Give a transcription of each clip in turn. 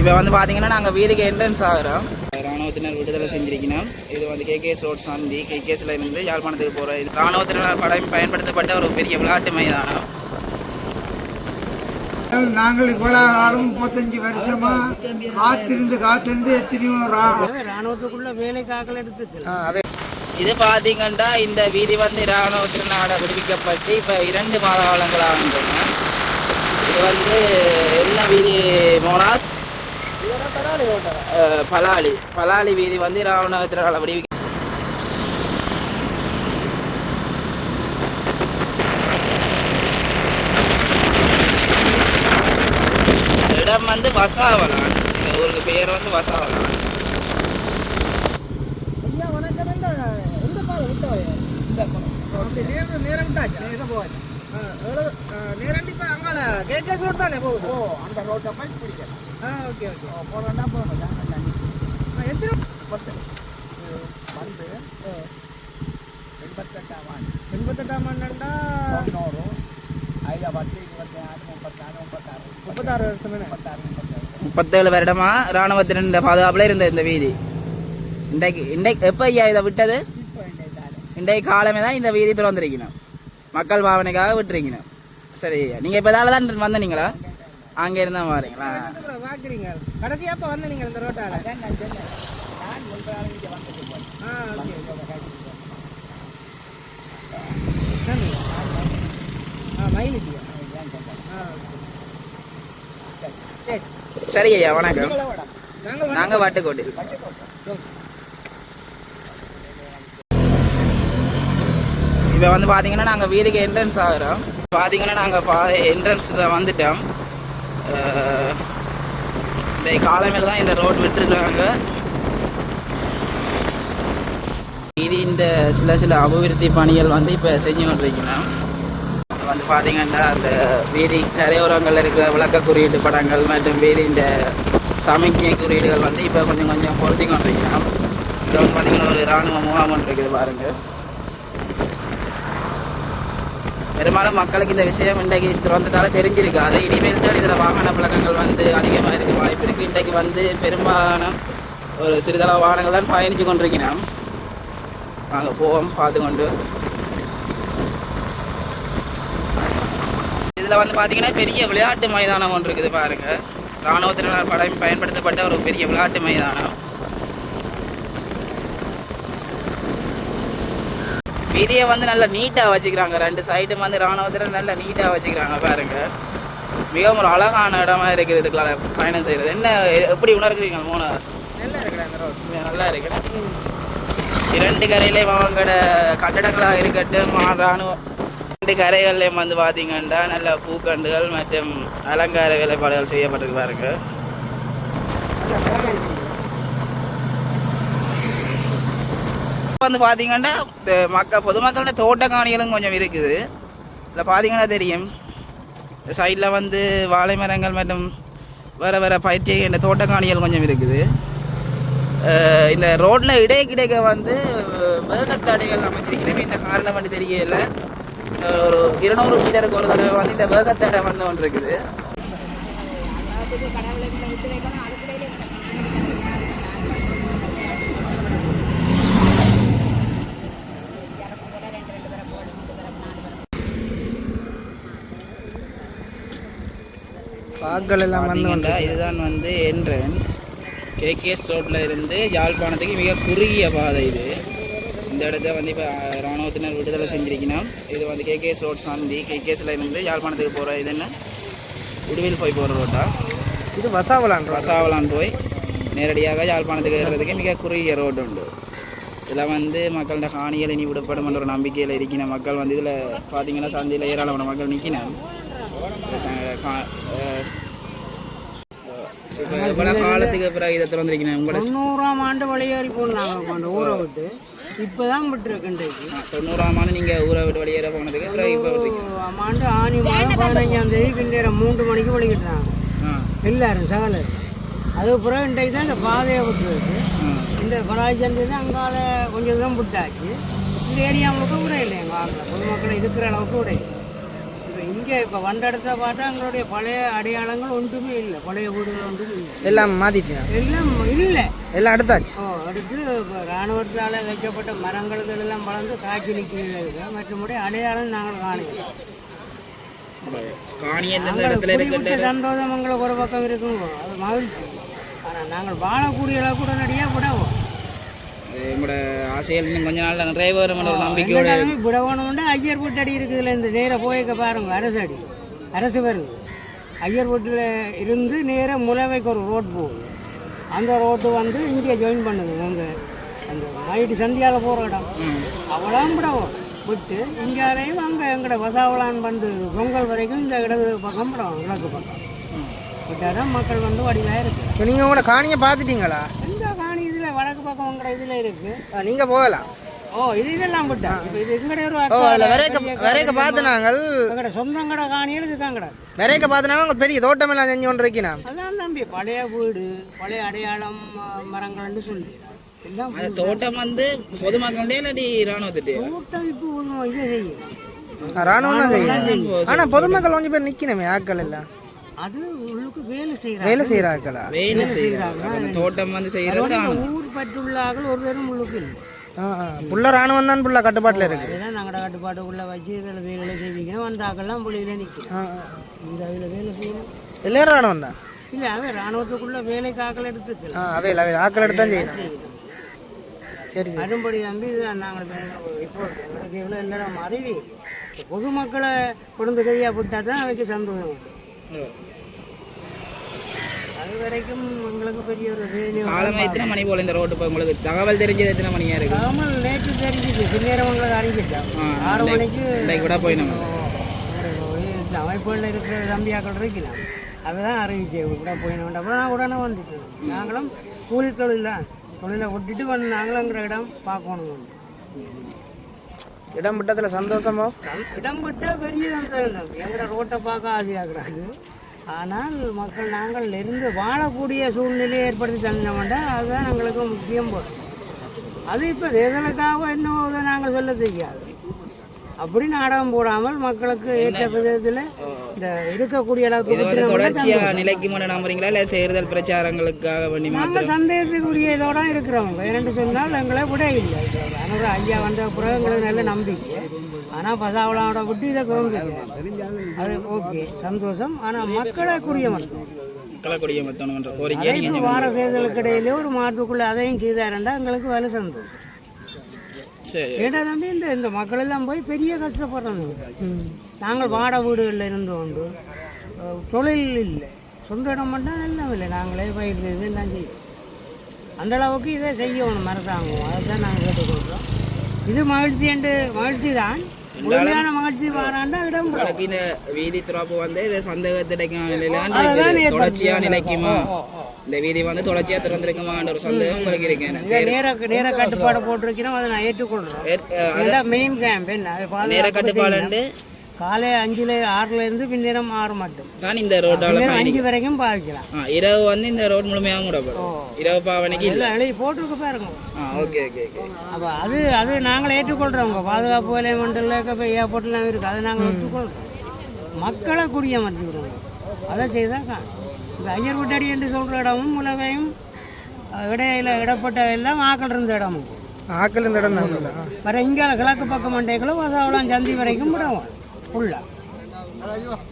இப்போ வந்து பார்த்தீங்கன்னா நாங்கள் வீதிக்கு என்ட்ரன்ஸ் ஆகிறோம். ராணுவத்தினர் விடுதலை செஞ்சிருக்கணும் இது வந்து கேகேஎஸ் ரோட் சந்தி கேகேஎஸ்ல இருந்து யாழ்ப்பாணத்துக்கு போகிற இது. ராணுவத்தினர் படம் பயன்படுத்தப்பட்ட ஒரு பெரிய விளையாட்டு மைதானம். நாங்கள் இவ்வளவு காலம் முப்பத்தஞ்சு வருஷமா காத்திருந்து காத்திருந்து எத்தனையோ ராணுவத்துக்குள்ள வேலைக்காக்கள் எடுத்துட்டு. இது பார்த்தீங்கன்னா இந்த வீதி வந்து இராணுவத்தினால விடுவிக்கப்பட்டு இப்போ இரண்டு மாத காலங்கள் ஆகின்றன. இது வந்து என்ன வீதி மோனாஸ் பலாலி. பலாலி வீதி வந்து விடுவிக்க இந்த இடம் வந்து வசாவலான் இந்த ஊருக்கு பேர் வந்து வசாவலான் நேரம் நேரம் போவாச்சு நேரம் இப்போ அங்கால கேகேஸ் ரோட் தானே போகுது? ஓ அந்த ரோட்டை போய் பிடிக்கணும் ஆ ஓகே ஓகே. போகிறோம்னா போகணும் எத்தனை பத்து. வந்து எண்பத்தெட்டாம் ஆண்டு. எண்பத்தெட்டாம் ஆண்டுண்டா? அதில் பத்து இருபத்தி ஆறு முப்பத்தாறு முப்பத்தாறு. முப்பத்தாறு வருஷம். முப்பத்தாறு முப்பத்தாறு. முப்பத்தேழு வருடமா ராணுவத்தின் பாதுகாப்புல இருந்த இந்த வீதி? இன்றைக்கு இன்றைக்கு எப்போ ஐயா இதை விட்டது? இன்றைக்கு காலமே தான் இந்த வீதி திறந்திருக்கணும். மக்கள் பாவனைக்காக விட்டுருக்கணும். சரி ஐயா நீங்கள் இப்போ இதால தான் வந்தீங்களா அங்கே இருந்தா வாரீங்களா? அப்புறம் வாக்குறீங்க. கடைசியா அப்ப வந்த நீங்க இந்த ரோட்டால? ஆ, சரி. சரி ஐயா வணக்கம். நாங்க வாட்டுக்கோட்டை இப்போ வந்து பார்த்தீங்கன்னா நாங்கள் வீதிக்கு என்ட்ரன்ஸ் ஆகிறோம். பார்த்தீங்கன்னா நாங்கள் பா என்ட்ரன்ஸில் வந்துட்டோம். இந்த காலமையில் தான் இந்த ரோட் விட்டுருக்குறாங்க. இந்த சில சில அபிவிருத்தி பணிகள் வந்து இப்போ செஞ்சு கொண்டிருக்கணும் வந்து பார்த்தீங்கன்னா அந்த வீதி கரையோரங்களில் இருக்கிற விளக்க குறியீட்டு படங்கள் மற்றும் வீதியின் சமிக்ஞை குறியீடுகள் வந்து இப்போ கொஞ்சம் கொஞ்சம் பொருத்தி கொண்டிருக்கணும் இதில் வந்து பார்த்தீங்கன்னா ஒரு இராணுவ முகாம் ஒன்று இருக்குது பாருங்கள் பெரும்பாலும் மக்களுக்கு இந்த விஷயம் இன்றைக்கு திறந்ததால தெரிஞ்சிருக்காது இனிமேல் தான் இதில் வாகன பழக்கங்கள் வந்து அதிகமாக இருக்க வாய்ப்பு இருக்குது இன்றைக்கு வந்து பெரும்பாலான ஒரு சிறிதளவு வாகனங்கள் தான் பயணித்து கொண்டிருக்கிறோம் நாங்கள் போவோம் பார்த்து கொண்டு இதில் வந்து பார்த்தீங்கன்னா பெரிய விளையாட்டு மைதானம் ஒன்று இருக்குது பாருங்கள் இராணுவத்தினர் படம் பயன்படுத்தப்பட்ட ஒரு பெரிய விளையாட்டு மைதானம். வீதியை வந்து நல்லா நீட்டாக வச்சுக்கிறாங்க. ரெண்டு சைடும் வந்து இராணுவத்தினர் நல்லா நீட்டாக வச்சுக்கிறாங்க பாருங்க. மிகவும் ஒரு அழகான இடமா இருக்குது இதுக்குள்ள பயணம் செய்கிறது என்ன எப்படி உணர்கிறீங்க மோனாஸ் நல்லா இங்க நல்லா இருக்கு. இரண்டு கரையிலே அவங்களோட கட்டடங்களாக இருக்கட்டும் மா- ராணுவ ரெண்டு கரைகள்லையும் வந்து பார்த்தீங்கன்னா நல்ல பூக்கண்டுகள் மற்றும் அலங்கார வேலைப்பாடுகள் செய்யப்பட்டிருக்கு இப்போ வந்து பார்த்தீங்கன்னா இந்த மக்கள் பொதுமக்களோட தோட்ட காணிகளும் கொஞ்சம் இருக்குது. இதில் பார்த்தீங்கன்னா தெரியும். சைடில் வந்து வாழை மரங்கள் மற்றும் வேறு வேறு பயிற்சி இந்த தோட்ட காணிகள் கொஞ்சம் இருக்குது. இந்த ரோட்டில் இடைய கிடைக்க வந்து வேகத்தடைகள் அமைச்சிருக்கிறேன் இந்த காரணம் வந்து தெரியல. ஒரு இருநூறு மீட்டருக்கு ஒரு தடவை வந்து இந்த வேகத்தடை வந்து ஒன்று இருக்குது. பாக்கள் எல்லாம் வந்து பார்த்தீங்கன்னா இதுதான் வந்து என்ட்ரன்ஸ் கேகேஎஸ் ரோட்டில் இருந்து யாழ்ப்பாணத்துக்கு மிக குறுகிய பாதை இது. இந்த இடத்த வந்து இப்போ இராணுவத்தினர் விடுதலை செஞ்சிருக்கணும். இது வந்து கேகேஎஸ் ரோட் சந்தி கேகேஎஸ்ல இருந்து யாழ்ப்பாணத்துக்கு போகிற இது என்ன? உடுவில் போய் போகிற ரோட்டா இது வசாவலான் வசாவலான் போய் நேரடியாக யாழ்ப்பாணத்துக்கு ஏறுறதுக்கு மிக குறுகிய ரோடு உண்டு. இதில் வந்து மக்களோட காணிகள் இனி விடப்படும் என்ற ஒரு நம்பிக்கையில் இருக்கிற மக்கள் வந்து இதில் பார்த்தீங்கன்னா சந்தையில் ஏராளமான மக்கள் நிற்கினோம் இப்போ இவ்வளோ காலத்துக்கு பிறகு இதை திறந்திருக்கணும் உங்களோட தொண்ணூறாம் ஆண்டு வெளியேறி போனாங்க அந்த ஊரை விட்டு. இப்பதான் விட்டுருக்கு இன்றைக்கு. தொண்ணூறாம் ஆண்டு நீங்கள் ஊரை விட்டு வெளியேற போனதுக்கு பிறகு இப்போ ஆண்டு ஆணி மாதம் பதினஞ்சாம் தேதி பின்னேரம் மூன்று மணிக்கு வெளியிட்டாங்க ஆ. எல்லாரும் சகலர் அதுக்கு பிறகு இன்றைக்கு தான் இந்த பாதையை விட்டுருக்கு. இந்த பராஜந்தி தான் அங்கால கொஞ்சம் தூரம் விட்டாச்சு இந்த ஏரியா முழுக்க கூட இல்லை எங்கள் ஆக்கில் பொதுமக்கள் இருக்கிற அளவுக்கு கூட இல்லை இப்போ இங்கே இப்போ வந்த இடத்த பார்த்தா எங்களுடைய பழைய அடையாளங்கள் ஒன்றுமே இல்லை. பழைய வீடுகள் ஒன்றுமே இல்லை. எல்லாம் மாத்திட்டீங்க? எல்லாம் இல்லை. எல்லாம் அடுத்தாச்சு? ஓ அடுத்து இப்போ இராணுவத்தால் வைக்கப்பட்ட மரங்கள் எல்லாம் வளர்ந்து காய்ச்சி நிற்கிறது மற்றபடி அடையாளம் நாங்கள் காணுகிறோம். காணி எந்தெந்த நாங்கள் இடத்துல குறிப்பிட்ட இருக்கின்ற சந்தோஷம் எங்களுக்கு ஒரு பக்கம் இருக்குங்க அது மகிழ்ச்சி. ஆனால் நாங்கள் வாழக்கூடிய அளவுக்கு உடனடியாக விடவும் நம்மளோட ஆசைகள் இன்னும் கொஞ்ச நாள்ல நிறைய வரும் ஒரு நம்பிக்கையோட விடவணும்னா ஐயர் வீட்டடி இருக்குதுல இந்த நேராக போய்க்க பாருங்க அரசு அடி. அரசு வருது. ஐயர் வீட்டில் இருந்து நேராக முலவைக்கு ஒரு ரோட் போகுது. அந்த ரோட்டு வந்து இங்கே ஜாயின் பண்ணுது. அங்கே அந்த நைட்டு சந்தியாவில் போகிற இடம். அவளாம் விடவும் விட்டு இங்கேயும் அங்கே எங்கட வசாவளான் வந்து பொங்கல் வரைக்கும் இந்த இடது பக்கம் விடவும் கிழக்கு பக்கம். விட்டால் தான் மக்கள் வந்து வடிவாக இருக்குது இப்போ நீங்கள் கூட காணியை பார்த்துட்டீங்களா? வடக்கு பக்கம் உங்களோட இதில் இருக்குது நீங்கள் போகலாம் ஓ இது இதெல்லாம் விட்டா. இப்போ இது எங்கடைய ஒரு ஓ அதில் விரைக்க விரைக்க பார்த்து நாங்கள் எங்கட சொந்தங்கட காணியில் இதுக்காங்கடா விரைக்க பார்த்து நாங்கள் பெரிய தோட்டம் எல்லாம் செஞ்சு கொண்டு இருக்கணும் அதான் தம்பி பழைய வீடு பழைய அடையாளம் மரங்கள்னு சொல்லி. தோட்டம் வந்து பொதுமக்களுடைய இல்லாட்டி கூட்டம் இப்போ ஒன்றும் இது செய்யும் ராணுவம் தான் செய்யும் ஆனால் பொதுமக்கள் கொஞ்சம் பேர் நிற்கணுமே ஆட்கள் எல்லாம். அது உள்ளுக்கு வேலை செய்கிறாங்க வேலை செய்கிற ஆட்களா வேலை செய்யறாங்க அந்த தோட்டம் வந்து செய்யறது ஊர் பற்றுள்ளார்கள் ஒரு பேரும் உள்ளுக்கு இல்லை. புள்ள ராணுவம் தான் புள்ள கட்டுப்பாட்டில் இருக்கு. அதுதான் நாங்கட கட்டுப்பாட்டுக்குள்ளே வச்சு இதில் வேலை செய்விக்கணும் வந்த ஆக்கெல்லாம் வெளியில் நிற்கணும் ஆ ஆ. இந்த இதில் வேலை செய்யணும். எல்லாரும் ராணுவம் தான்? இல்லை அவன் ராணுவத்துக்குள்ளே வேலைக்கு ஆக்கள் ஆ அவையில் அவை ஆட்கள் எடுத்து தான் செய்யணும். சரி அதுபடி தம்பி இதுதான் நாங்கள் இப்போ இவ்வளோ எல்லாரும் அறிவி பொதுமக்களை கொண்டு கையாக விட்டால் தான் அவைக்கு சந்தோஷம். அது வரைக்கும் எங்களுக்கு பெரிய ஒரு வேலை காலமா எத்தனை மணி போல இந்த ரோட்டு போய் உங்களுக்கு தகவல் தெரிஞ்சது எத்தனை மணியா இருக்கு? காமல் நேற்று தெரிஞ்சிச்சு சின்னேரம் உங்களுக்கு அறிவிச்சிட்டான் ஆ, ஆறு மணிக்கு இன்னைக்கு கூட போய் நம்ம அமைப்புகளில் இருக்கிற தம்பியாக்கள் இருக்கலாம். அதுதான் அறிவிச்சேன் கூட போயினோம் அப்புறம் நான் உடனே வந்துட்டேன். நாங்களும் கூலி தொழில் தொழிலை விட்டுட்டு வந்து நாங்களுங்கிற இடம் பார்க்கணும். இடம் விட்டத்தில் சந்தோஷமோ? இடம் விட்டால் பெரிய சந்தோஷம். எங்கட ரோட்டை பார்க்க ஆசையாகிறாங்க ஆனால் மக்கள் நாங்கள் இருந்து வாழக்கூடிய சூழ்நிலையை ஏற்படுத்தி தந்தோம்னா அதுதான் எங்களுக்கு முக்கியம் போடும் அது இப்போ தேர்தலுக்காக என்னவோ அதை நாங்கள் சொல்ல தெரியாது அப்படி நாடகம் போடாமல் மக்களுக்கு ஏற்ற விதத்தில் இந்த இருக்கக்கூடிய அளவுக்கு இது வந்து விட்டுனோம்னா தொடர்ச்சியா சந்தோஷம். நிலைக்கு முன்ன நம்புறீங்களா? இல்ல தேர்தல் பிரச்சாரங்களுக்காக வேண்டி நாங்கள் சந்தேகத்துக்குரிய இதோட இருக்கிறவங்க. இரண்டு சொன்னால் எங்களை விட இல்லை. அனுர ஐயா வந்த பிறகு எங்களுக்கு நல்ல நம்பிக்கை. ஆனால் பசாவளோட விட்டு இதை தோன்றுது அது ஓகே சந்தோஷம். ஆனால் மக்களுக்குரிய மட்டும் கோரிக்கையை நீங்க அனைத்து வார தேர்தலுக்கு இடையிலே ஒரு மாற்றுக்குள்ளே அதையும் செய்தாருண்டா எங்களுக்கு வேலை சந்தோஷம். சரி. ஏடா தம்பி இந்த இந்த மக்கள் எல்லாம் போய் பெரிய கஷ்டப்படுறாங்க. நாங்கள் வாட வீடுகளில் இருந்து கொண்டு தொழில் இல்லை. சொந்த இடம் மட்டும் எல்லாம் இல்லை. நாங்களே பயிர் செய்து எல்லாம் செய்வோம். அந்த அளவுக்கு இதை செய்யணும் அரசாங்கம் அதை தான் நாங்கள் கேட்டுக்கொள்கிறோம் இது மகிழ்ச்சி என்று மகிழ்ச்சி தான் முழுமையான மகிழ்ச்சி வாராண்டா இடம். எனக்கு இந்த வீதி துறப்பு வந்து இது சந்தேகத்திடைக்கும் தொடர்ச்சியா. நிலைக்குமா. இந்த வீதி வந்து தொடர்ச்சியா திறந்திருக்குமான்ற ஒரு சந்தேகம் உங்களுக்கு இருக்கு. நேர நேர கட்டுப்பாடு போட்டிருக்கிறோம். அதை நான் ஏற்றுக்கொள்கிறேன் ஏற்- அஹ் அது இதுதான் மெயின் கேம்ப் என்ன? நேர கட்டுப்பாடு காலை அஞ்சுல ஆறுல இருந்து பின்னேரம் ஆறு மட்டும். தான் இந்த ரோட்டால அஞ்சு வரைக்கும் பாவிக்கலாம். ஆ, இரவு வந்து இந்த ரோட் முழுமையாக மூடப்படும் இரவு பாவனைக்கு இல்லை. எழுதி போட்டிருக்கு பாருங்க. ஆ ஓகே ஓகே ஓகே அப்போ அது அது நாங்கள் ஏற்றுக்கொள்கிறோங்க பாதுகாப்பு வேலை மண்டல இப்போ ஏர்போர்ட்லாம் இருக்குது அதை நாங்கள் ஏற்றுக்கொள்கிறோம் மக்களை குடிய மாற்றிக்கிறோம் அதை செய்தால் காணும் இந்த ஐயர் விட்டடி என்று சொல்கிற இடமும் உலகையும் இடையில இடப்பட்ட எல்லாம் ஆக்கள் இருந்த இடமும். ஆட்கள் இந்த இடம் தான். வர இங்கே கிழக்கு பக்கம் மண்டைகளும் வசாவளம் சந்தி வரைக்கும் விடுவோம். ஃபுல்லாக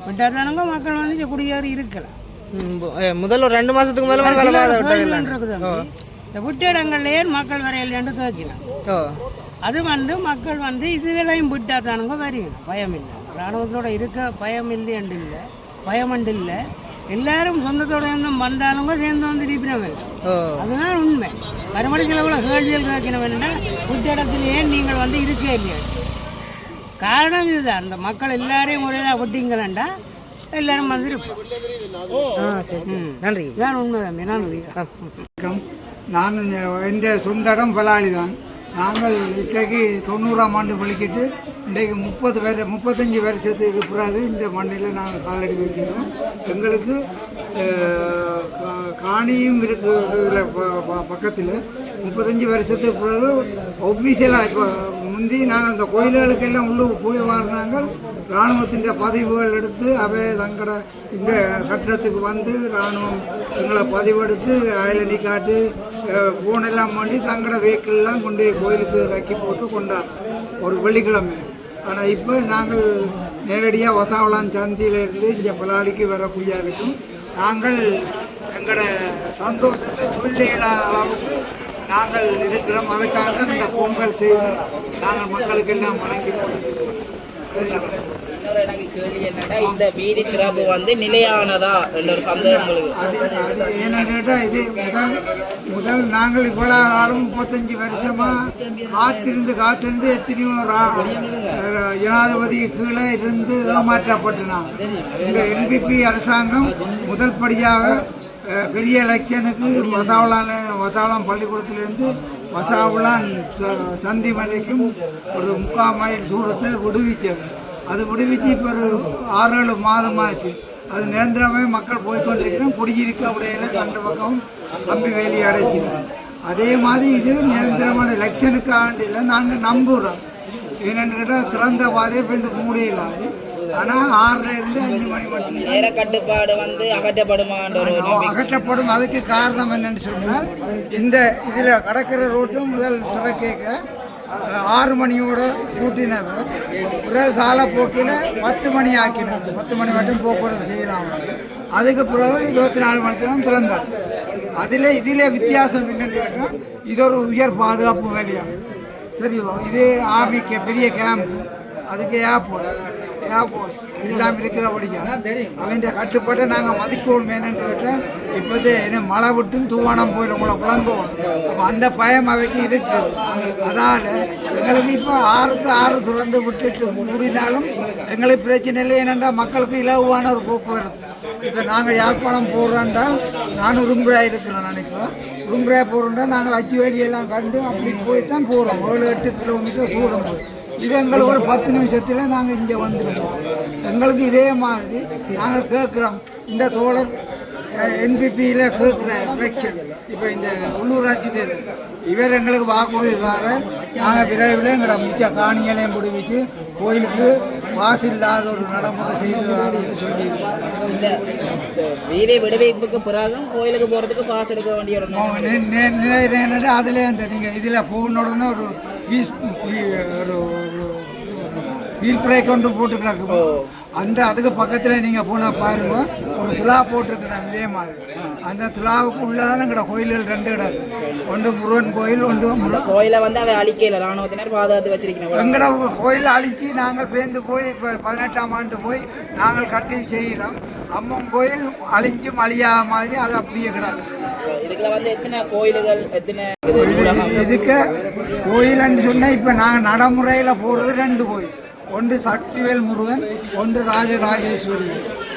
விட்டாதானங்க மக்கள் வந்து குடியேறி இருக்கலாம் முதல்ல ஒரு ரெண்டு மாசத்துக்கு முதல்ல விட்டாங்க இந்த விட்ட இடங்கள்லேயே மக்கள் வரையிலேன்னு கேட்கலாம் அது வந்து மக்கள் வந்து இதுகளையும் விட்டாதானுங்க வரையணும் பயம் இல்லை ராணுவத்தோட இருக்க பயம் இல்லையண்டு இல்லை. பயமண்டு இல்லை. எல்லாரும் சொந்தத்தோட இருந்தும் வந்தாலுங்க சேர்ந்து வந்து இருப்பினவன் ஓ. அதுதான் உண்மை. மறுபடி சில கூட கேள்விகள் கேட்கணும் என்னன்னா விட்ட நீங்கள் வந்து இருக்கே இல்லையா? காரணம் இதுதான் இந்த மக்கள் எல்லாரையும் ஒரேதாக விட்டீங்களா எல்லாரும் வந்து இருப்போம் ஆ சரி சரி. நன்றி. இதான் உண்மை தம்பி நன்றி வணக்கம். நான் என் சொந்த இடம் பலாளி தான் நாங்கள் இன்றைக்கு தொண்ணூறாம் ஆண்டு பழிக்கிட்டு இன்றைக்கு முப்பது வர முப்பத்தஞ்சு வருஷத்துக்கு பிறகு இந்த மண்ணில் நாங்கள் காலடி வைக்கிறோம். எங்களுக்கு காணியும் இருக்கு இதில் பக்கத்தில். முப்பத்தஞ்சு வருஷத்துக்கு பிறகு ஒஃபிஷியலாக இப்போ முந்தி நாங்கள் இந்த கோயில்களுக்கெல்லாம் உள்ளூர் போய் வாழ்ந்தாங்க இராணுவத்தின் பதிவுகள் எடுத்து அவை தங்களோட இந்த கட்டடத்துக்கு வந்து இராணுவம் எங்களை பதிவெடுத்து அயலடி காட்டு ஃபோனெல்லாம் பண்ணி தங்களோட வெஹிக்கிள்லாம் கொண்டு கோயிலுக்கு தக்கி போட்டு கொண்டார் ஒரு வெள்ளிக்கிழமை. ஆனால் இப்போ நாங்கள் நேரடியாக வசாவளான் சந்தியிலிருந்து இங்கே பலாடிக்கு வரக்கூடிய இருக்கும். நாங்கள் எங்களோட சந்தோஷத்தை சொல்ல அளவுக்கு நாங்கள் இருக்கிறோம் அதுக்காக தான் இந்த பொங்கல் செய்து நாங்கள் மக்களுக்கு எல்லாம் வழங்கி? இன்னொரு எனக்கு கேள்வி என்னன்னா இந்த வீதி திறப்பு வந்து நிலையானதா என்ற ஒரு சந்தேகம் உங்களுக்கு என்னன்னு இது முதல் முதல் நாங்கள் இவ்வளோ காலம் முப்பத்தஞ்சு வருஷமாக காத்திருந்து காத்திருந்து எத்தனையோ ஜனாதிபதி கீழே இருந்து ஏமாற்றப்பட்டுனாங்க இந்த என்பிபி அரசாங்கம் முதல் படியாக பெரிய எலெக்ஷனுக்கு வசாவளால வசாவளம் பள்ளிக்கூடத்திலேருந்து வசாவளான் ச- சந்தி வரைக்கும் ஒரு முக்கால் மைல் தூரத்தை விடுவிச்சது அது விடுவிச்சு இப்போ ஒரு ஆறு ஏழு மாதமாச்சு. அது நிரந்தரமே மக்கள் போய்கொண்டிருக்கிறோம் குடியிருக்க அப்படியே ரெண்டு பக்கம் கம்பி வேலையை அடைச்சிருக்கோம் அதே மாதிரி இது நிரந்தரமான எலெக்ஷனுக்கு ஆண்டில் நாங்கள் நம்புகிறோம் என்னென்னு கேட்டால் திறந்த பாதையை இப்போ இந்த மூடையிலாது ஆனால் ஆறுல இருந்து அஞ்சு மணி மட்டும் நேர கட்டுப்பாடு வந்து அகற்றப்படுமான்ற அகற்றப்படும். அதுக்கு காரணம் என்னன்னு சொன்னால் இந்த இதில் கடற்கரை ரோட்டு முதல் துறக்கேக்க ஆறு மணியோட கூட்டினவர். பிறகு காலப்போக்கில் பத்து மணி ஆக்கினார். பத்து மணி மட்டும் போக்குவரத்து செய்யலாம். அதுக்கு பிறகு இருபத்தி நாலு மணிக்கு தான் திறந்தார். அதில் இதில் வித்தியாசம் என்னன்னு கேட்டால் இது ஒரு உயர் பாதுகாப்பு வேலையாகும். தெரியும் இது ஆர்மி பெரிய கேம்ப் அதுக்கு ஏர்போர்ட் ஏர்போர்ட்ஸ் எல்லாம் இருக்கிறபடியா அவன் கட்டுப்பாட்டை நாங்கள் மதிக்கணும் என்னன்னு கேட்டால் இப்போதே என்ன மழை விட்டும் தூவானம் போயிடும். உங்களை புலங்குவோம் அப்போ அந்த பயம் அவைக்கு இருக்குது. அதனால் எங்களுக்கு இப்போ ஆறுக்கு ஆறு துறந்து விட்டுட்டு முடிந்தாலும் எங்களுக்கு பிரச்சனை இல்லை. ஏனென்றா மக்களுக்கு இலவான ஒரு போக்குவரத்து. இப்போ நாங்கள் யாழ்ப்பாணம் போகிறோன்றால் நான் உரும்புறா இருக்கிறோம் நினைக்கிறோம். உரும்புறா போகிறோம்னா நாங்கள் அச்சு வேலியெல்லாம் கண்டு அப்படி போய் தான் போகிறோம் ஏழு எட்டு கிலோமீட்டர் தூரம் போய். இது எங்களுக்கு ஒரு பத்து நிமிஷத்தில் நாங்கள் இங்கே வந்துடுவோம் எங்களுக்கு இதே மாதிரி நாங்கள் கேட்குறோம். இந்த தோழர் என்பிபியில் கேட்குற எலெக்ஷன் இப்போ இந்த உள்ளூராட்சி தேர்தல். இவர் எங்களுக்கு வாக்குறுதி தர நாங்கள் விரைவில் எங்களை மிச்ச காணிகளையும் பிடிவிச்சு கோயிலுக்கு வாசு இல்லாத ஒரு நடைமுறை செய்து சொல்லி இந்த வீதி விடுவிப்புக்கு பிறகும் கோயிலுக்கு போறதுக்கு பாஸ் எடுக்க வேண்டிய ஒரு அதில் இந்த நீங்கள் இதில் உடனே ஒரு வீஸ் ஒரு வீல் பிரேக் கொண்டு போட்டு கிடக்கு அந்த அதுக்கு பக்கத்தில் நீங்கள் போனால் பாருங்க ஒரு துலா போட்டிருக்கிறாங்க இதே மாதிரி. அந்த துலாவுக்கு உள்ளதான கிட கோயில்கள் ரெண்டு கிடக்கு ஒன்று முருகன் கோயில் ஒன்று கோயிலை வந்து அவ அழிக்கல. ராணுவத்தினர் பாதுகாத்து வச்சிருக்கணும். எங்கட கோயில் அழிச்சு நாங்கள் பேர்ந்து போய் இப்போ பதினெட்டாம் ஆண்டு போய் நாங்கள் கட்டி செய்கிறோம். அம்மன் கோயில் அழிஞ்சும் அழியாத மாதிரி அது அப்படியே கிடக்கு. இதுக்குள்ள வந்து எத்தனை கோயில்கள் எத்தனை இதுக்கு கோயில்னு சொன்னால் இப்போ நாங்கள் நடைமுறையில் போகிறது ரெண்டு கோயில். ஒன்று சக்திவேல் முருகன் ஒன்று ராஜராஜேஸ்வரி.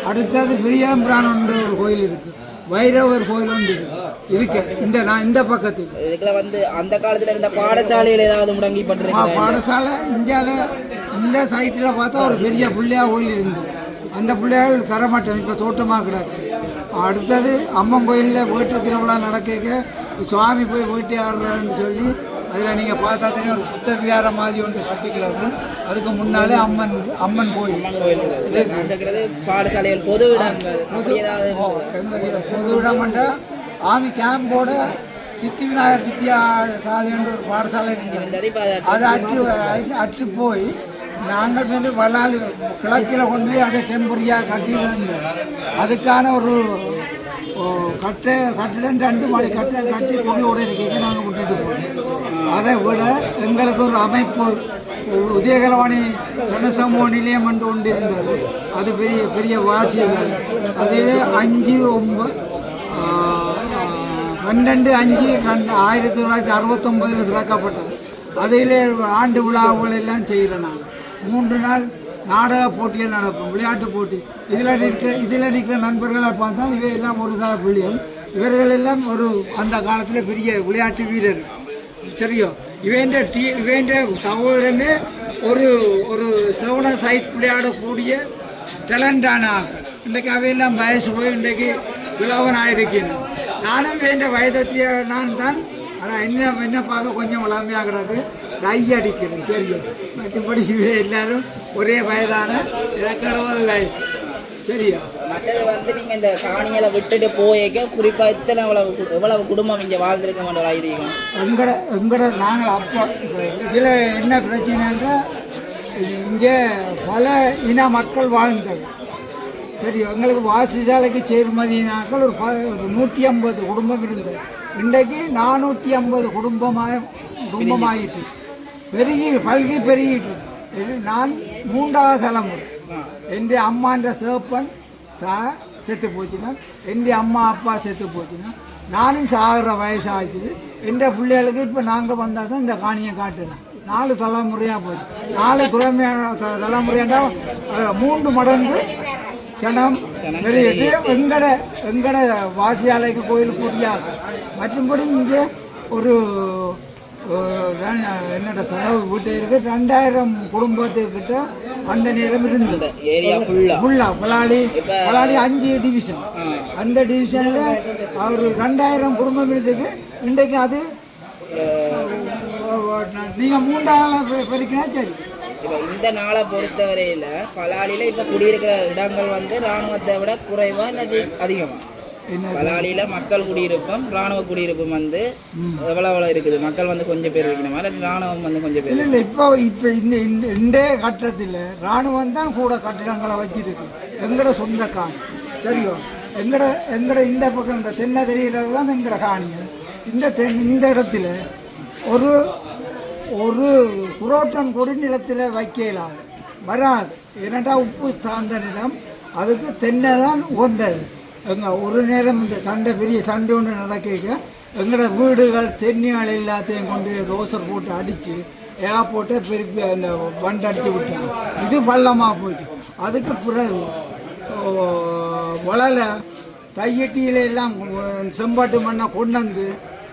அடுத்தது பிரியாம்பிரான் ஒன்று ஒரு கோயில் இருக்குது வைரவர் கோயில் ஒன்று இருக்கு. இதுக்கு இந்த நான் இந்த பக்கத்துக்கு. இதுக்குள்ள வந்து அந்த காலத்துல இருந்த பாடசாலையில் ஏதாவது மா- முடங்கிப்பட்டிருக்கு பாடசாலை இந்தியாவில் இந்த சைட்டில் பார்த்தா ஒரு பெரிய பிள்ளையா கோயில் இருந்தது. அந்த பிள்ளையால் தரமாட்டோம் இப்போ தோட்டமாக கிடக்கு. அடுத்தது அம்மன் கோயிலில் வேட்டு திருவிழா நடக்க சுவாமி போய் வேட்டி ஆடுறாருன்னு சொல்லி அதில் நீங்கள் பார்த்தா தெரியும் ஒரு புத்த விகாரம் மாதிரி ஒன்று கட்டிக்கிறது. அதுக்கு முன்னாலே அம்மன் அம்மன் கோயில். பாடசாலைகள் பொது பொது ஆமி கேம்போட சித்தி விநாயகர் வித்யா சாலைன்ற ஒரு பாடசாலை அதை அற்று அற்று- போய் நாங்கள் வந்து வளால் கிழக்கில் கொண்டு போய் அதை டெம்பரியாக கட்டியிருந்தோம். அதுக்கான ஒரு கட்ட கட்டிடம் ரெண்டு மாடி கட்ட கட்டி கொடியோட இருக்கைக்கு நாங்கள் விட்டுட்டு போகிறோம் அதை விட எங்களுக்கு ஒரு அமைப்பு ஒரு உதயகலவாணி சனசமூக நிலையம் என்று ஒன்று இருந்தது. அது பெரிய பெரிய வாசியங்கள் அதில் அஞ்சு ஒம்பது பன்னெண்டு அஞ்சு ரெண்டு ஆயிரத்தி தொள்ளாயிரத்தி அறுபத்தொம்பதில் திறக்கப்பட்டது. அதில் ஆண்டு விழாவுகள் எல்லாம் செய்கிறோம் நாங்கள் மூன்று நாள் நாடக போட்டிகள் நடக்கும் விளையாட்டு போட்டி. இதில் நிற்க இதில் நிற்கிற நண்பர்களை பார்த்தா இவை எல்லாம் ஒரு தான் பிள்ளைகள். இவர்கள் எல்லாம் ஒரு அந்த காலத்தில் பெரிய விளையாட்டு வீரர். சரியோ? இவன் டீ இவன் சகோதரமே ஒரு ஒரு சவுன சைட் விளையாடக்கூடிய டேலண்டான ஆக்கள் இன்றைக்கு அவையெல்லாம் வயசு போய் இன்றைக்கு இளவனாக இருக்கிறேன் நானும் வேண்ட வயதத்திய நான் தான் ஆனால் என்ன என்ன பார்க்க கொஞ்சம் வளமையாக கிடக்கு. டை அடிக்கணும் தெரியும். மற்றபடி இவே எல்லாரும் ஒரே வயதான இலக்கணவது வயசு சரியா? மற்றது வந்து நீங்க இந்த காணிகளை விட்டுட்டு போயக்க குறிப்பா இத்தனை எவ்வளவு எவ்வளவு குடும்பம் இங்க வாழ்ந்திருக்க மாட்டோம் ஐதீகம் எங்கட எங்கட நாங்கள் அப்போ இதில் என்ன பிரச்சனைன்றா இங்கே பல இன மக்கள் வாழ்ந்தது. சரி எங்களுக்கு வாசிசாலைக்கு சேர்மதினாக்கள் ஒரு ப ஒரு நூற்றி ஐம்பது குடும்பம் இருந்தது. இன்றைக்கு நானூற்றி ஐம்பது குடும்பமாக குடும்பமாயிட்டு பெருகி பல்கி பெருகிட்டு இது நான் மூன்றாவது தலைமுறை. என் அம்மான்ற சேப்பன் தா செத்து போச்சுன்னா என் அம்மா அப்பா செத்து போச்சுன்னா நானும் சாகிற வயசாகிச்சுது என் பிள்ளைகளுக்கு இப்போ நாங்கள் வந்தால் தான் இந்த காணியை காட்டுனேன் நாலு தலைமுறையாக போச்சு. நாலு தலைமையான தலைமுறையாண்டா மூன்று மடங்கு ஜனம் வெளியிட்டு எங்கட எங்கட வாசியாலைக்கு கோயில் கூடியாக மற்றும்படி இங்கே ஒரு ஒரு என்னோட செலவு வீட்டு இருக்கு. ரெண்டாயிரம் குடும்பத்துக்கிட்ட அந்த நேரம் இருந்தது. ஃபுல்லா பலாளி பலாளி அஞ்சு டிவிஷன் அந்த டிவிஷன்ல அவர் ரெண்டாயிரம் குடும்பம் இருந்தது. இன்றைக்கு அது நீங்க மூன்றாவது பெருக்கினா சரி. இப்ப இந்த நாளை பொறுத்தவரையில பலாலில இப்ப குடியிருக்கிற இடங்கள் வந்து ராணுவத்தை விட குறைவா இல்லாட்டி அதிகமா. என்ன பலாலியில மக்கள் குடியிருப்பும் ராணுவ குடியிருப்பும் வந்து எவ்வளவு இருக்குது. மக்கள் வந்து கொஞ்சம் பேர் இருக்கணுமா இல்லாட்டி ராணுவம் வந்து கொஞ்சம் பேர் இல்லை இல்லை இப்போ இப்போ இந்த இந்த இன்றைய கட்டத்தில் இராணுவம் தான் கூட கட்டிடங்களை வச்சிருக்கு. எங்கட சொந்த காணி. சரியோ? எங்கட எங்கட இந்த பக்கம் இந்த தென்னை தெரிகிறது தான் எங்கட காணி. இந்த தென் இந்த இடத்துல ஒரு ஒரு புரோட்டன் கொடி நிலத்தில் வைக்கலாது. வராது. ஏன்னாட்டா உப்பு சார்ந்த நிலம். அதுக்கு தென்னை தான் உகந்தது. எங்கள் ஒரு நேரம் இந்த சண்டை பெரிய சண்டை ஒன்று நடக்க எங்களோட வீடுகள் தென்னிகள் எல்லாத்தையும் கொண்டு ரோசர் போட்டு அடித்து ஏர்போர்ட்டை பெருப்பி அந்த வண்டு அடித்து விட்டாங்க. இது பள்ளமாக போயிட்டு. அதுக்கு பிறகு வளலை தையட்டியில எல்லாம் செம்பாட்டு மண்ணை கொண்டு வந்து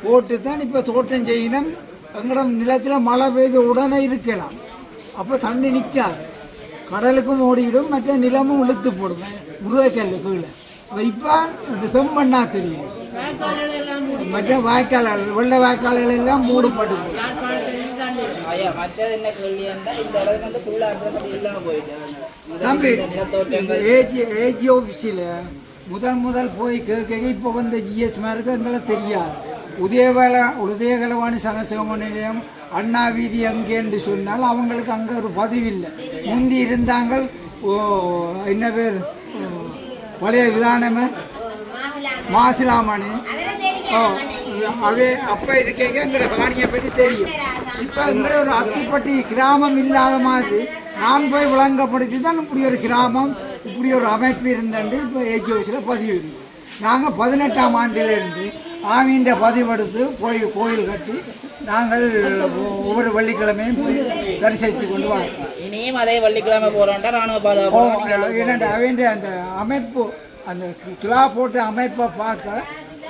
போட்டு தான் இப்போ தோட்டம் செய்யணும். எங்களோட நிலத்தில் மழை பெய்து உடனே இருக்கலாம். அப்போ தண்ணி நிற்காது கடலுக்கும் ஓடிவிடும் மற்ற நிலமும் இழுத்து போடும். முருகைக்கல் கீழே. இப்போ இந்த செம்மண்ணா தெரியும். மற்ற வாய்க்கால்கள் வெள்ளை வாய்க்கால்கள் எல்லாம் மூடப்பட்டு தம்பி ஏஜி ஏஜி ஆஃபீஸில் முதல் முதல் போய் கேட்க இப்போ வந்த ஜிஎஸ் மாருக்கு எங்களை தெரியாது. உதயவேல உதயகலவாணி சனசிவம நிலையம் அண்ணா வீதி அங்கே என்று சொன்னால் அவங்களுக்கு அங்கே ஒரு பதிவு இல்லை முந்தி இருந்தாங்க ஓ என்ன பேர்? பழைய விதானமே? மாசிலாமணி. ஓ அவே அப்போ இது கேட்க எங்களோட காணியை பற்றி தெரியும். இப்போ எங்களோட ஒரு அத்திப்பட்டி கிராமம் இல்லாத மாதிரி நான் போய் விளங்கப்படுத்தி தான் இப்படி ஒரு கிராமம் இப்படி ஒரு அமைப்பு இருந்தண்டு இப்போ ஏஜி ஹவுஸில் பதிவு இருக்கு. நாங்கள் பதினெட்டாம் ஆண்டிலிருந்து ஆமீன்ற பதிவெடுத்து போய் கோயில் கட்டி நாங்கள் ஒவ்வொரு வெள்ளிக்கிழமையும் போய் தரிசித்து கொண்டு வரோம் இனியும் அதே வெள்ளிக்கிழமை போறோம்டா ராணுவ பாதுகாப்பு இரண்டு அந்த அமைப்பு அந்த துலா போட்டு அமைப்பை பார்க்க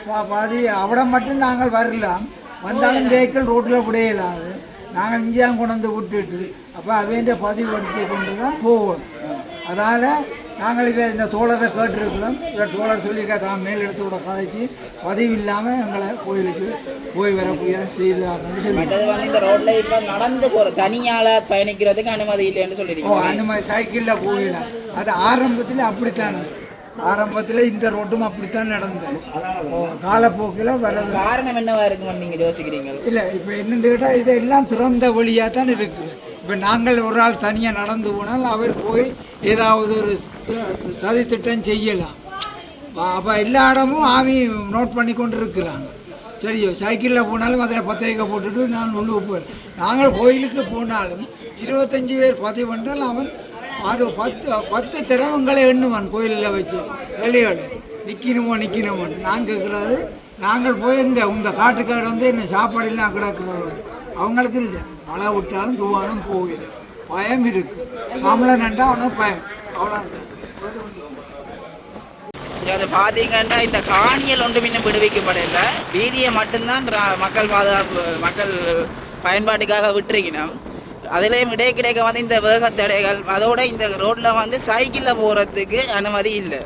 பா- பாதி அவட மட்டும் நாங்கள் வரலாம் வந்தாலும் வெஹிக்கிள் ரோட்டில் விடையலாது. நாங்கள் இங்கேயா கொண்டு வந்து விட்டுட்டு அப்போ அவன் பதிவு எடுத்து கொண்டு தான் போவோம். அதால் நாங்கள் இதை இந்த தோழரை கேட்டிருக்கிறோம். இந்த தோழர் சொல்லியிருக்கா தான் மேல் இடத்து கூட கதைச்சி பதிவு இல்லாமல் எங்களை கோயிலுக்கு போய் வரக்கூடிய செய்தார்கள் சொல்லி மற்றது வந்து இந்த ரோட்ல இப்ப நடந்து போற தனியால பயணிக்கிறதுக்கு அனுமதி இல்லைன்னு ஓ சொல்லிருக்கீங்க அந்த மாதிரி சைக்கிளில் போகலாம் அது ஆரம்பத்தில் அப்படித்தான். ஆரம்பத்தில் இந்த ரோட்டும் அப்படித்தான் நடந்தது. காலப்போக்கில் வர காரணம் என்னவா இருக்குன்னு நீங்க யோசிக்கிறீங்க? இல்லை இப்போ என்னன்னு கேட்டால் இதெல்லாம் திறந்த வழியாக தான் இருக்குது. இப்போ நாங்கள் ஒரு ஆள் தனியாக நடந்து போனால் அவர் போய் ஏதாவது ஒரு சதி திட்டம் செய்யலாம். அப்போ எல்லா இடமும் ஆமி நோட் பண்ணி கொண்டு இருக்கிறாங்க சரியோ சைக்கிளில் போனாலும் அதில் பத்திரிக்கை போட்டுட்டு நான் உள்ளே போய் நாங்கள் கோயிலுக்கு போனாலும் இருபத்தஞ்சி பேர் பதிவு பண்ணால் அவன் அது பத்து பத்து திரவங்களை எண்ணுவான் கோயிலில் வச்சு. வெளியோடு. நிற்கணுமோ நிற்கணுமோ நாங்கள் இருக்கிறது நாங்கள் போய் இந்த உங்கள் காட்டுக்காடு வந்து என்ன சாப்பாடு எல்லாம் கிடக்கிறோம் அவங்களுக்கு இல்லை. மழை விட்டாலும் தூவானும் போகல. பயம் இருக்குது நம்மளை நண்டா அவனும் பயம். அவ்வளோதான் அது பார்த்தீங்கன்னா இந்த காணியல் ஒன்றும் இன்னும் விடுவிக்கப்படல. வீதியை மட்டும்தான் மக்கள் பாதுகாப்பு மக்கள் பயன்பாட்டுக்காக விட்டுருக்கணும். அதுலேயும் இடை கிடைக்க வந்து இந்த வேகத்தடைகள் அதோட இந்த ரோட்டில் வந்து சைக்கிளில் போகிறதுக்கு அனுமதி இல்லை.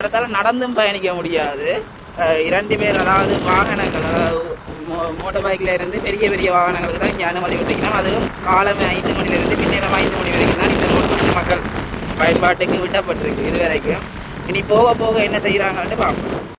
இடத்தால நடந்தும் பயணிக்க முடியாது. இரண்டு பேர் அதாவது வாகனங்கள் அதாவது மோட்டர் பைக்கில் இருந்து பெரிய பெரிய வாகனங்களுக்கு தான் இங்கே அனுமதி விட்டுக்கணும் அதுவும் காலமே ஐந்து மணிலேருந்து பின்னேரம் ஐந்து மணி வரைக்கும் தான் இந்த ரோட் வந்து மக்கள் பயன்பாட்டுக்கு விடப்பட்டிருக்கு இது வரைக்கும் இனி போக போக என்ன செய்கிறாங்கன்னு பார்ப்போம்.